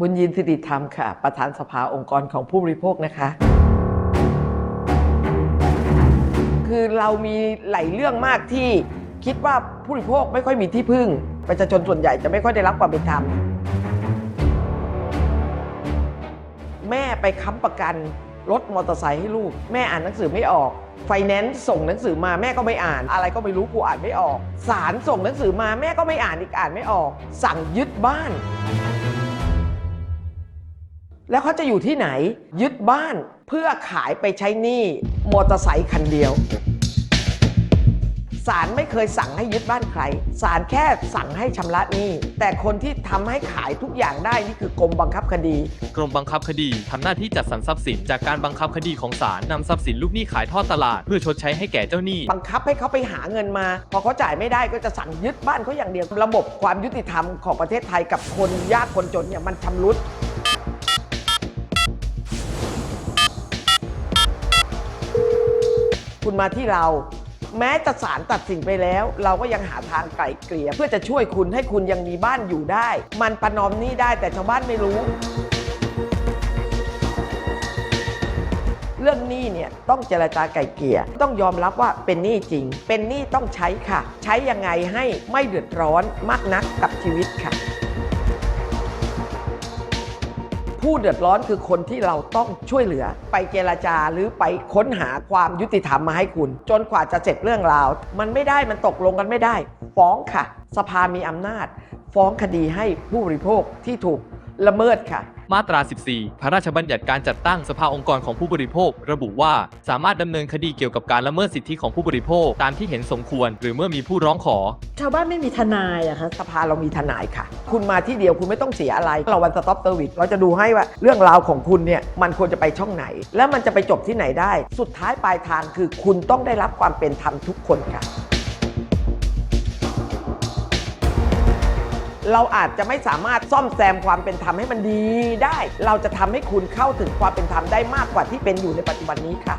บุญยินสิริธรรมค่ะ ประธานสภาองค์กรของผู้บริโภคนะคะ คือเรามีหลายเรื่องมากที่คิดว่าผู้บริโภคไม่ค่อยมีที่พึ่ง ประชาชนส่วนใหญ่จะไม่ค่อยได้รับความเป็นธรรม แม่ไปค้ำประกันรถมอเตอร์ไซค์ให้ลูก แม่อ่านหนังสือไม่ออก ไฟแนนซ์ส่งหนังสือมาแม่ก็ไม่อ่าน อะไรก็ไม่รู้กูอ่านไม่ออกศาลส่งหนังสือมาแม่ก็ไม่อ่านอีกอ่านไม่ออก สั่งยึดบ้าน แล้วเขาจะอยู่ที่ไหน ยึดบ้านเพื่อขายไปใช้หนี้มอเตอร์ไซค์คันเดียว ศาลไม่เคยสั่งให้ยึดบ้านใครศาลแค่สั่งให้ชำระหนี้ แต่คนที่ทำให้ขายทุกอย่างได้นี่คือกรมบังคับคดี กรมบังคับคดีทำหน้าที่จัดสรรทรัพย์สิน จากการบังคับคดีของศาลนำทรัพย์สินลูกหนี้ขายทอดตลาด เพื่อชดใช้ให้แก่เจ้าหนี้ บังคับให้เขาไปหาเงินมา พอเขาจ่ายไม่ได้ก็จะสั่งยึดบ้านเขาอย่างเดียว ระบบความยุติธรรมของประเทศไทยกับคนยากคนจนเนี่ยมันชำรุด คุณมาที่เรา แม้จะศาลตัดสินไปแล้ว เราก็ยังหาทางไกล่เกลี่ยเพื่อจะช่วยคุณให้คุณยังมีบ้านอยู่ได้ มันประนอมหนี้ได้แต่ชาวบ้านไม่รู้ เรื่องหนี้เนี่ยต้องเจรจาไกล่เกลี่ยต้องยอมรับว่าเป็นหนี้จริง เป็นหนี้ต้องใช้ค่ะ ใช้ยังไงให้ไม่เดือดร้อนมากนักกับชีวิตค่ะ ผู้เดือดร้อนคือคนที่เราต้องช่วยเหลือ ไปเจรจาหรือไปค้นหาความยุติธรรมมาให้คุณ จนกว่าจะเสร็จเรื่องราว มันไม่ได้มันตกลงกันไม่ได้ ฟ้องค่ะ สภามีอำนาจ ฟ้องคดีให้ผู้บริโภคที่ถูก ละเมิดค่ะ มาตรา 14 พระราชบัญญัติการจัดตั้งสภาองค์กรของผู้บริโภค ระบุว่าสามารถดำเนินคดีเกี่ยวกับการละเมิดสิทธิของผู้บริโภคตามที่เห็นสมควร หรือเมื่อมีผู้ร้องขอ ชาวบ้านไม่มีทนายอะคะสภาเรามีทนายค่ะ คุณมาที่เดียวคุณไม่ต้องเสียอะไร เราวันสต็อปเซอร์วิสเราจะดูให้ว่าเรื่องราวของคุณเนี่ยมันควรจะไปช่องไหน แล้วมันจะไปจบที่ไหนได้ สุดท้ายปลายทางคือคุณต้องได้รับความเป็นธรรมทุกคนค่ะ เราอาจจะไม่สามารถซ่อมแซมความเป็นธรรมให้มันดีได้ เราจะทำให้คุณเข้าถึงความเป็นธรรมได้มากกว่าที่เป็นอยู่ในปัจจุบันนี้ค่ะ